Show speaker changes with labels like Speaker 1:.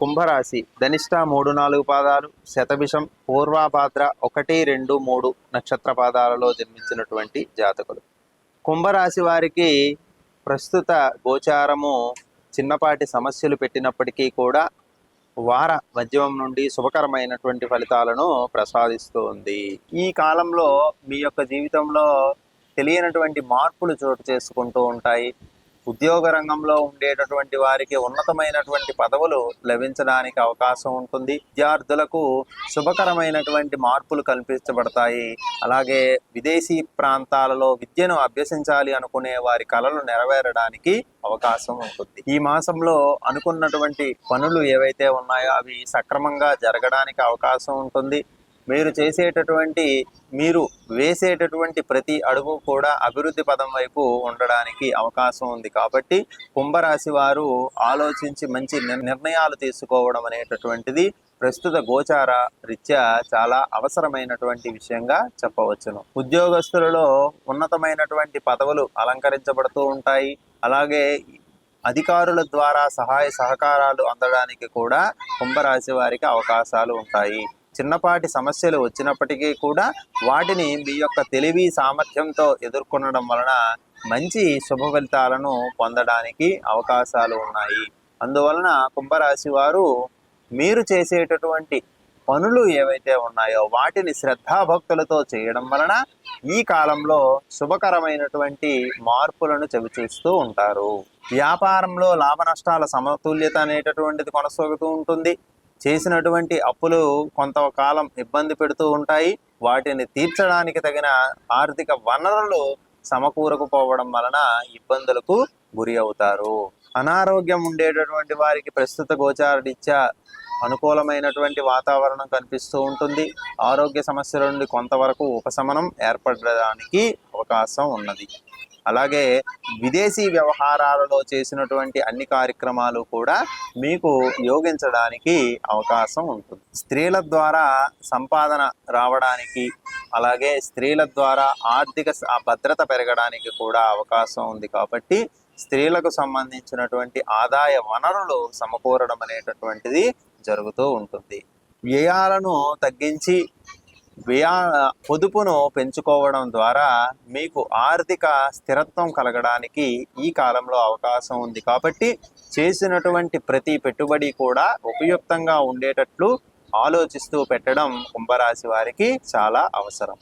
Speaker 1: కుంభరాశి. ధనిష్ట మూడు నాలుగు పాదాలు శతభిషం పూర్వాభాద్ర ఒకటి రెండు మూడు నక్షత్ర పాదాలలో జన్మించినటువంటి జాతకులు. కుంభరాశి వారికి ప్రస్తుత గోచారము చిన్నపాటి సమస్యలు పెట్టినప్పటికీ కూడా వార మధ్యమం నుండి శుభకరమైనటువంటి ఫలితాలను ప్రసాదిస్తూ ఉంది. ఈ కాలంలో మీ యొక్క జీవితంలో తెలియనటువంటి మార్పులు చోటు చేసుకుంటూ ఉంటాయి. ఉద్యోగ రంగంలో ఉండేటటువంటి వారికి ఉన్నతమైనటువంటి పదవులు లభించడానికి అవకాశం ఉంటుంది. విద్యార్థులకు శుభకరమైనటువంటి మార్పులు కల్పించబడతాయి. అలాగే విదేశీ ప్రాంతాలలో విద్యను అభ్యసించాలి అనుకునే వారి కళలు నెరవేరడానికి అవకాశం ఉంటుంది. ఈ మాసంలో అనుకున్నటువంటి పనులు ఏవైతే ఉన్నాయో అవి సక్రమంగా జరగడానికి అవకాశం ఉంటుంది. మీరు చేసేటటువంటి మీరు వేసేటటువంటి ప్రతి అడుగు కూడా అభివృద్ధి పదం వైపు ఉండడానికి అవకాశం ఉంది. కాబట్టి కుంభరాశి వారు ఆలోచించి మంచి నిర్ణయాలు తీసుకోవడం అనేటటువంటిది ప్రస్తుత గోచార రీత్యా చాలా అవసరమైనటువంటి విషయంగా చెప్పవచ్చును. ఉద్యోగస్తులలో ఉన్నతమైనటువంటి పదవులు అలంకరించబడుతూ ఉంటాయి. అలాగే అధికారుల ద్వారా సహాయ సహకారాలు అందడానికి కూడా కుంభరాశి వారికి అవకాశాలు ఉంటాయి. చిన్నపాటి సమస్యలు వచ్చినప్పటికీ కూడా వాటిని మీ యొక్క తెలివి సామర్థ్యంతో ఎదుర్కొనడం వలన మంచి శుభ ఫలితాలను పొందడానికి అవకాశాలు ఉన్నాయి. అందువలన కుంభరాశి వారు మీరు చేసేటటువంటి పనులు ఏవైతే ఉన్నాయో వాటిని శ్రద్ధాభక్తులతో చేయడం వలన ఈ కాలంలో శుభకరమైనటువంటి మార్పులను చవిచూస్తూ ఉంటారు. వ్యాపారంలో లాభ నష్టాల సమతుల్యత అనేటటువంటిది కొనసాగుతూ ఉంటుంది. చేసినటువంటి అప్పులు కొంతకాలం ఇబ్బంది పెడుతూ ఉంటాయి. వాటిని తీర్చడానికి తగిన ఆర్థిక వనరులు సమకూరకపోవడం వలన ఇబ్బందులకు గురి అవుతారు. అనారోగ్యం ఉండేటటువంటి వారికి ప్రస్తుత గోచార అనుకూలమైనటువంటి వాతావరణం కనిపిస్తూ ఉంటుంది. ఆరోగ్య సమస్యల నుండి కొంతవరకు ఉపశమనం ఏర్పడడానికి అవకాశం ఉన్నది. అలాగే విదేశీ వ్యవహారాలలో చేసినటువంటి అన్ని కార్యక్రమాలు కూడా మీకు యోగించడానికి అవకాశం ఉంటుంది. స్త్రీల ద్వారా సంపాదన రావడానికి అలాగే స్త్రీల ద్వారా ఆర్థిక భద్రత పెరగడానికి కూడా అవకాశం ఉంది కాబట్టి స్త్రీలకు సంబంధించినటువంటి ఆదాయ వనరులు సమకూరడం అనేటటువంటిది జరుగుతూ ఉంటుంది. వ్యయాలను తగ్గించి వ్యా పొదుపును పెంచుకోవడం ద్వారా మీకు ఆర్థిక స్థిరత్వం కలగడానికి ఈ కాలంలో అవకాశం ఉంది. కాబట్టి చేసినటువంటి ప్రతి పెట్టుబడి కూడా ఉపయుక్తంగా ఉండేటట్లు ఆలోచిస్తూ పెట్టడం కుంభరాశి వారికి చాలా అవసరం.